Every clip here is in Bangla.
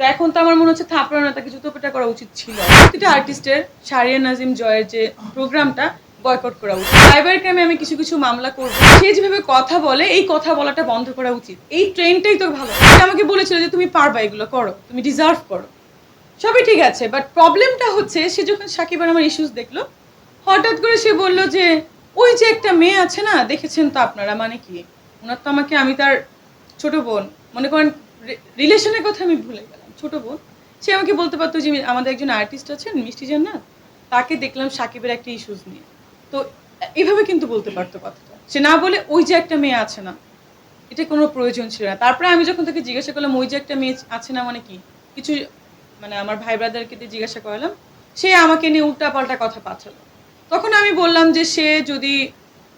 তো এখন তো আমার মনে হচ্ছে থাপড়ানো তাকে জুতো পেটা করা উচিত ছিল। প্রতিটা আর্টিস্টের শারিয়া নাজিম জয়ের যে প্রোগ্রামটা বয়কট করা উচিত। সাইবার ক্রাইমে আমি কিছু কিছু মামলা করব। সে যেভাবে কথা বলে, এই কথা বলাটা বন্ধ করা উচিত। এই ট্রেনটাই তো ভালো। সে আমাকে বলেছিল যে, তুমি পারবা এগুলো, করো। তুমি ডিজার্ভ করো। সবই ঠিক আছে বাট প্রবলেমটা হচ্ছে, সে যখন সাকিব আর আমার ইস্যুস দেখল, হঠাৎ করে সে বলল যে, ওই যে একটা মেয়ে আছে না, দেখেছেন তো আপনারা মানে কি? ওনার তো আমাকে, আমি তার ছোট বোন। মনে করেন রিলেশনের কথা আমি ভুলে গেলাম। ছোট বোন। সে আমাকে বলতে পারতো যে, আমাদের একজন আর্টিস্ট আছেন, মিষ্টি জান্নাত। তাকে দেখলাম সাকিবের একটা ইস্যুস নিয়ে। তো এভাবে কিন্তু বলতে পারতো কথাটা। সে না বলে ওই যে একটা মেয়ে আছে না, এটা কোনো প্রয়োজন ছিল না। তারপরে আমি যখন তাকে জিজ্ঞাসা করলাম, ওই যে একটা মেয়ে আছে না মানে কি? কিছু মানে আমার ভাই ব্রাদারকে দিয়ে জিজ্ঞাসা করলাম। সে আমাকে নিয়ে উল্টাপাল্টা কথা পাঠালো। তখন আমি বললাম যে, সে যদি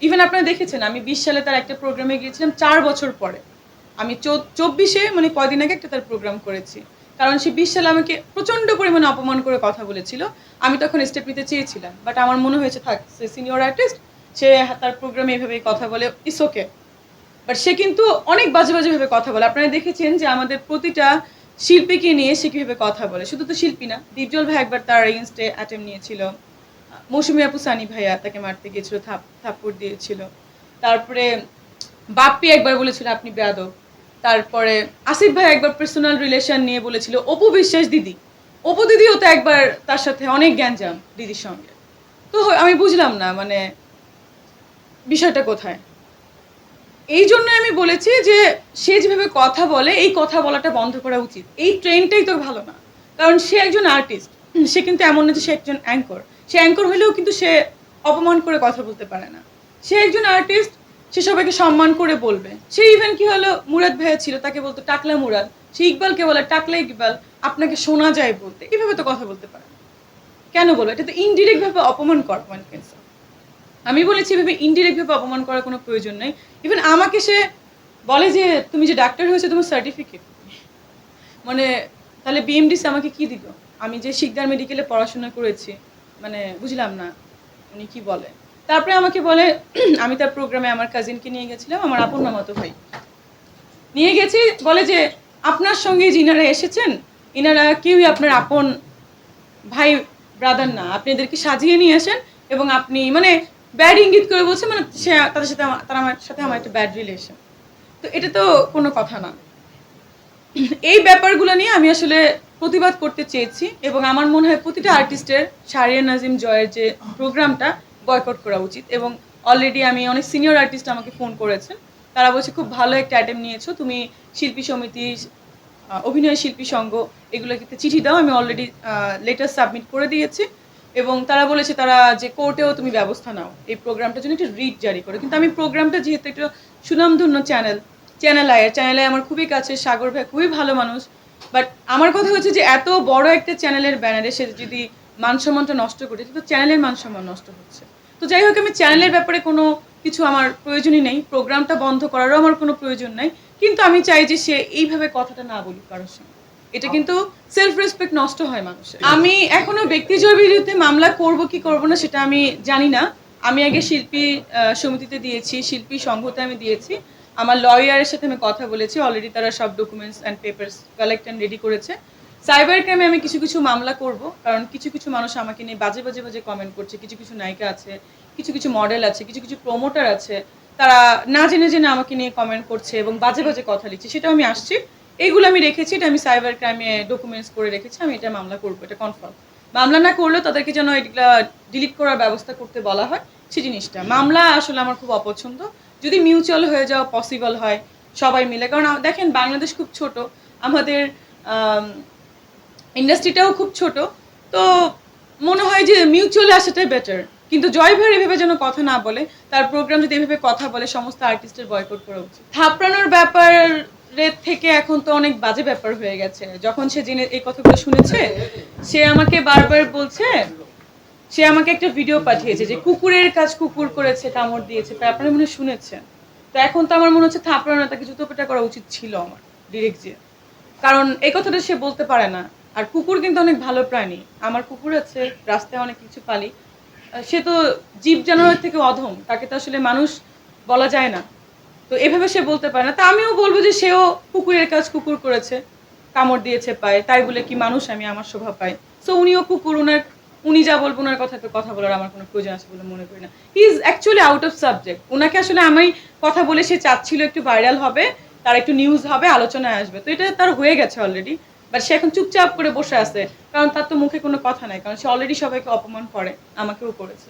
ইভেন আপনারা দেখেছেন, আমি বিশ সালে তার একটা প্রোগ্রামে গিয়েছিলাম, চার বছর পরে। আমি চব্বিশে মানে কয়দিন আগে একটা তার প্রোগ্রাম করেছি। কারণ সে বিশ সালে আমাকে প্রচণ্ড পরিমাণে অপমান করে কথা বলেছিল। আমি তখন স্টেপ নিতে চেয়েছিলাম বাট আমার মনে হয়েছে, থাক, সে সিনিয়র আর্টিস্ট সে তার প্রোগ্রামে এভাবেই কথা বলে ইস ওকে বাট সে কিন্তু অনেক বাজে বাজেভাবে কথা বলে। আপনারা দেখেছেন যে আমাদের প্রতিটা শিল্পীকে নিয়ে সে কীভাবে কথা বলে। শুধু তো শিল্পী না, দীপজল ভাই একবার তার এগেনস্টে অ্যাটেম্প নিয়েছিল। মৌসুমী আপু সানি ভাইয়া তাকে মারতে গিয়েছিল, থাপ, থাপ্পড় দিয়েছিল। তারপরে বাপ্পি একবার বলেছিল, আপনি বেয়াদব। তারপরে আসিফ ভাই একবার পার্সোনাল রিলেশন নিয়ে বলেছিল, অপু বিশ্বাস দিদি। অপু দিদিও তো একবার তার সাথে অনেক জ্ঞানজাম দিদির সঙ্গে। তো আমি বুঝলাম না মানে বিষয়টা কোথায়? এই জন্য আমি বলেছি যে, সে যেভাবে কথা বলে, এই কথা বলাটা বন্ধ করা উচিত। এই ট্রেনটাই তো ভালো না। কারণ সে একজন আর্টিস্ট সে কিন্তু এমন না যে সে একজন অ্যাঙ্কর সে অ্যাঙ্কর হলেও কিন্তু সে অপমান করে কথা বলতে পারে না। সে একজন আর্টিস্ট সে সবাইকে সম্মান করে বলবে। সে ইভেন কি হলো, মুরাদ ভাইয়া ছিল, তাকে বলতো, টাকলা মুরাদ, সে ইকবালকে বলে, টাকলা ইকবাল, আপনাকে শোনা যায় বলতে। এভাবে তো কথা বলতে পারে। কেন বলো? এটা তো ইনডিরেক্ট ভাবে অপমান করা আমি বলেছি, এভাবে ইনডিরেক্ট ভাবে অপমান করার কোনো প্রয়োজন নেই। ইভেন আমাকে সে বলে যে, তুমি যে ডাক্তার হয়েছে, তোমার সার্টিফিকেট মানে তাহলে বিএমডিসি আমাকে কি দিল? আমি যে শিকদার মেডিকেলে পড়াশোনা করেছি মানে বুঝলাম না, উনি কি বলে? তারপরে আমাকে বলে, আমি তার প্রোগ্রামে আমার কাজিনকে নিয়ে গেছিলাম, আমার আপন মামাতো ভাই। নিয়ে গেছি, বলে যে, আপনার সঙ্গে যিনারা এসেছেন, ইনারা কেউই আপনার আপন ভাই ব্রাদার না। আপনি এদেরকে সাজিয়ে নিয়ে আসেন এবং আপনি মানে ব্যাড ইঙ্গিত করে বলছে মানে সে, তাদের সাথে তারা আমার সাথে আমার একটা ব্যাড রিলেশন তো এটা তো কোনো কথা না। এই ব্যাপারগুলো নিয়ে আমি আসলে প্রতিবাদ করতে চেয়েছি এবং আমার মনে হয় প্রতিটা আর্টিস্টের শারিয়া নাজিম জয়ের যে প্রোগ্রামটা বয়কট করা উচিত এবং অলরেডি আমি অনেক সিনিয়র আর্টিস্ট আমাকে ফোন করেছেন। তারা বলছে, খুব ভালো একটা অ্যাটেম্প নিয়েছো। তুমি শিল্পী সমিতি অভিনয় শিল্পী সংঘ এগুলোকে চিঠি দাও। আমি অলরেডি লেটার সাবমিট করে দিয়েছি। এবং তারা বলেছে, তারা যে কোর্টেও তুমি ব্যবস্থা নাও। এই প্রোগ্রামটার জন্য একটা রিট জারি করো। কিন্তু আমি প্রোগ্রামটা যেহেতু একটা সুনামধন্য চ্যানেল চ্যানেল আয়ের চ্যানেলে আমার খুবই কাছে, সাগর ভাই খুবই ভালো মানুষ। বাট আমার কথা হচ্ছে যে, এত বড় একটা চ্যানেলের ব্যানারে সে যদি মান সম্মানটা নষ্ট করে তো চ্যানেলের মান সম্মান নষ্ট হচ্ছে। তো যাই হোক আমি চ্যানেলের ব্যাপারে কোনো কিছু আমার প্রয়োজনই নেই প্রোগ্রামটা বন্ধ করারও আমার কোনো প্রয়োজন নেই কিন্তু আমি চাই যে সে এইভাবে কথাটা না বলুক কারোর সঙ্গে। এটা কিন্তু সেলফ রেসপেক্ট নষ্ট হয় মানুষের। আমি এখনও ব্যক্তিজয়ের বিরুদ্ধে মামলা করব কি করব না সেটা আমি জানি না। আমি আগে শিল্পী সমিতিতে দিয়েছি শিল্পী সংঘতে আমি দিয়েছি। আমার লয়ারের সাথে আমি কথা বলেছি অলরেডি তারা সব documents and papers collect and ready করেছে। সাইবার ক্রাইমে আমি কিছু কিছু মামলা করব, কারণ কিছু কিছু মানুষ আমাকে নিয়ে বাজে বাজে বাজে কমেন্ট করছে, কিছু কিছু নায়িকা আছে, কিছু কিছু মডেল আছে, কিছু কিছু প্রমোটার আছে, তারা না জেনে জেনে আমাকে নিয়ে কমেন্ট করছে এবং বাজে বাজে কথা লিখছে, সেটাও আমি আসছি। এইগুলো আমি রেখেছি, এটা আমি সাইবার ক্রাইমে ডকুমেন্টস করে রেখেছি, আমি এটা মামলা করব, এটা কনফার্ম মামলা না করলেও তাদেরকে যেন এগুলা ডিলিট করার ব্যবস্থা করতে বলা হয়, সে জিনিসটা। মামলা আসলে আমার খুব অপছন্দ। যদি মিউচুয়াল হয়ে যাওয়া পসিবল হয়, সবাই মিলে, কারণ দেখেন বাংলাদেশ খুব ছোট, আমাদের ইন্ডাস্ট্রিটাও খুব ছোট, তো মনে হয় যে মিউচুয়ালি আসাটাই বেটার কিন্তু জয় ভাইয়ের এভাবে যেন কথা না বলে, তার প্রোগ্রাম যদি এভাবে কথা বলে, সমস্ত আর্টিস্টের বয়কট করা উচিত। থাপড়ানোর ব্যাপারের থেকে এখন তো অনেক বাজে ব্যাপার হয়ে গেছে। যখন সে জেনে এই কথাগুলো শুনেছে, সে আমাকে বারবার বলছে, সে আমাকে একটা ভিডিও পাঠিয়েছে যে কুকুরের কাজ কুকুর করেছে, কামড় দিয়েছে, তাই আপনারা মনে শুনেছেন? তো এখন তো আমার মনে হচ্ছে থাপড়ানো তাকে জুতো পেটা করা উচিত ছিল আমার ডিরেক্ট যে। কারণ এই কথাটা সে বলতে পারে না। আর কুকুর কিন্তু অনেক ভালো প্রাণী। আমার কুকুর আছে, রাস্তায় অনেক কিছু পালি। সে তো জীব জানোয়ার থেকে অধম, তাকে তো আসলে মানুষ বলা যায় না। তো এভাবে সে বলতে পারে না। তা আমিও বলব যে সেও কুকুরের কাজ কুকুর করেছে, কামড় দিয়েছে পায়। তাই বলে কি মানুষ, আমি আমার শোভা পাই। সো উনিও কুকুর ওনার উনি যা বলব ওনার কথা তো কথা বলার আমার কোনো প্রয়োজন আছে বলে মনে করি না। He is actually out of subject ওনাকে আসলে আমি কথা বলে সে চাচ্ছিল একটু ভাইরাল হবে, তার একটু নিউজ হবে, আলোচনায় আসবে। তো এটা তার হয়ে গেছে অলরেডি বাট সে এখন চুপচাপ করে বসে আছে। কারণ তার তো মুখে কোনো কথা নাই, কারণ সে অলরেডি সবাইকে অপমান করে, আমাকেও করেছে।